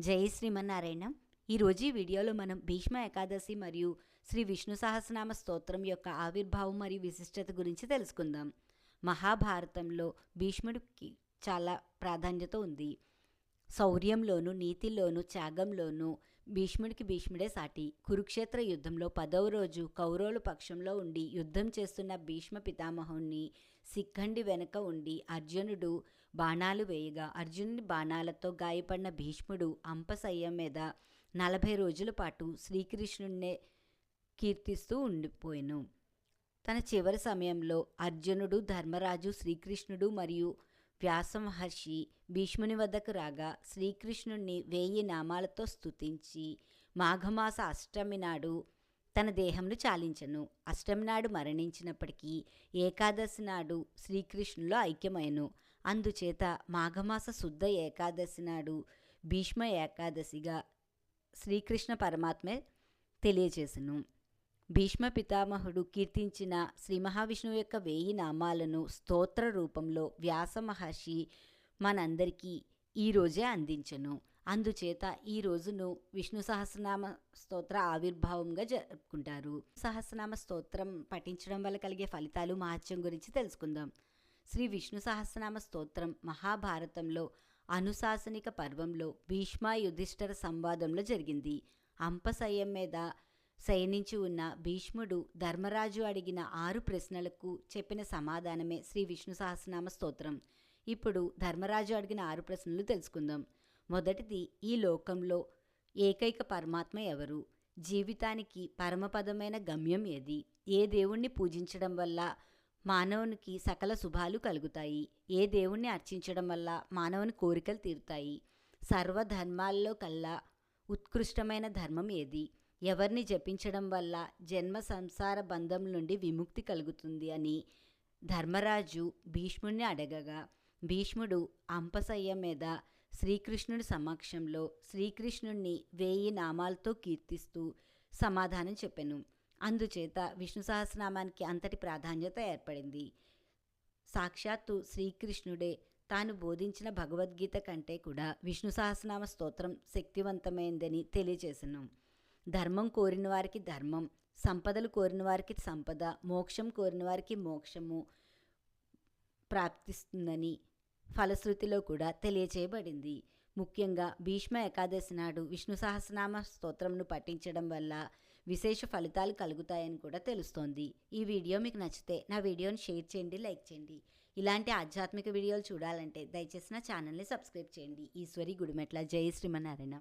జై శ్రీమన్నారాయణ. ఈరోజు ఈ వీడియోలో మనం భీష్మ ఏకాదశి మరియు శ్రీ విష్ణు సహస్రనామ స్తోత్రం యొక్క ఆవిర్భావం మరియు విశిష్టత గురించి తెలుసుకుందాం. మహాభారతంలో భీష్ముడికి చాలా ప్రాధాన్యత ఉంది. శౌర్యంలోను నీతిలోను త్యాగంలోను భీష్ముడికి భీష్ముడే సాటి. కురుక్షేత్ర యుద్ధంలో పదవ రోజు కౌరవుల పక్షంలో ఉండి యుద్ధం చేస్తున్న భీష్మ పితామహుణ్ణి సిక్కండి వెనక ఉండి అర్జునుడు బాణాలు వేయగా అర్జునుడి బాణాలతో గాయపడిన భీష్ముడు అంపశయ్యం మీద నలభై రోజుల పాటు శ్రీకృష్ణుడినే కీర్తిస్తూ ఉండిపోయాను. తన చివరి సమయంలో అర్జునుడు ధర్మరాజు శ్రీకృష్ణుడు మరియు వ్యాసమహర్షి భీష్ముని వద్దకు రాగా శ్రీకృష్ణుణ్ణి వేయి నామాలతో స్తుతించి మాఘమాస అష్టమి నాడు తన దేహంను చాలించను. అష్టమి నాడు మరణించినప్పటికీ ఏకాదశి నాడు శ్రీకృష్ణులో ఐక్యమైను అందుచేత మాఘమాస శుద్ధ ఏకాదశి నాడు భీష్మ ఏకాదశిగా శ్రీకృష్ణ పరమాత్మే తెలియచేసెను. భీష్మ పితామహుడు కీర్తించిన శ్రీ మహావిష్ణువు యొక్క వేయి నామాలను స్తోత్ర రూపంలో వ్యాస మహర్షి మనందరికీ ఈరోజే అందించను. అందుచేత ఈ రోజును విష్ణు సహస్రనామ స్తోత్ర ఆవిర్భావంగా జరుపుకుంటారు. సహస్రనామ స్తోత్రం పఠించడం వల్ల కలిగే ఫలితాలు మహత్యం గురించి తెలుసుకుందాం. శ్రీ విష్ణు సహస్రనామ స్తోత్రం మహాభారతంలో అనుశాసనిక పర్వంలో భీష్మ యుధిష్ఠర సంవాదంలో జరిగింది. అంపశయం మీద శయనించి ఉన్న భీష్ముడు ధర్మరాజు అడిగిన ఆరు ప్రశ్నలకు చెప్పిన సమాధానమే శ్రీ విష్ణు సహస్రనామ స్తోత్రం. ఇప్పుడు ధర్మరాజు అడిగిన ఆరు ప్రశ్నలు తెలుసుకుందాం. మొదటిది ఈ లోకంలో ఏకైక పరమాత్మ ఎవరు? జీవితానికి పరమపదమైన గమ్యం ఏది? ఏ దేవుణ్ణి పూజించడం వల్ల మానవునికి సకల శుభాలు కలుగుతాయి? ఏ దేవుణ్ణి అర్చించడం వల్ల మానవుని కోరికలు తీరుతాయి? సర్వధర్మాల్లో కల్లా ఉత్కృష్టమైన ధర్మం ఏది? ఎవరిని జపించడం వల్ల జన్మ సంసార బంధం నుండి విముక్తి కలుగుతుంది అని ధర్మరాజు భీష్ముడిని అడగగా భీష్ముడు అంపసయ్య మీద శ్రీకృష్ణుడి సమక్షంలో శ్రీకృష్ణుణ్ణి వేయి నామాలతో కీర్తిస్తూ సమాధానం చెప్పాను. అందుచేత విష్ణు సహస్రనామానికి అంతటి ప్రాధాన్యత ఏర్పడింది. సాక్షాత్తు శ్రీకృష్ణుడే తాను బోధించిన భగవద్గీత కంటే కూడా విష్ణు సహస్రనామ స్తోత్రం శక్తివంతమైందని తెలియజేశాను ధర్మం కోరిన వారికి ధర్మం సంపదలు కోరిన వారికి సంపద మోక్షం కోరిన వారికి మోక్షము ప్రాప్తిస్తుందని ఫలశ్రుతిలో కూడా తెలియచేయబడింది. ముఖ్యంగా భీష్మ ఏకాదశి నాడు విష్ణు సహస్రనామ స్తోత్రంను పఠించడం వల్ల విశేష ఫలితాలు కలుగుతాయని కూడా తెలుస్తోంది. ఈ వీడియో మీకు నచ్చితే నా వీడియోని షేర్ చేయండి లైక్ చేయండి. ఇలాంటి ఆధ్యాత్మిక వీడియోలు చూడాలంటే దయచేసి నా ఛానల్ని సబ్స్క్రైబ్ చేయండి. ఈశ్వరి గుడిమెట్ల. జై శ్రీమన్నారాయణ.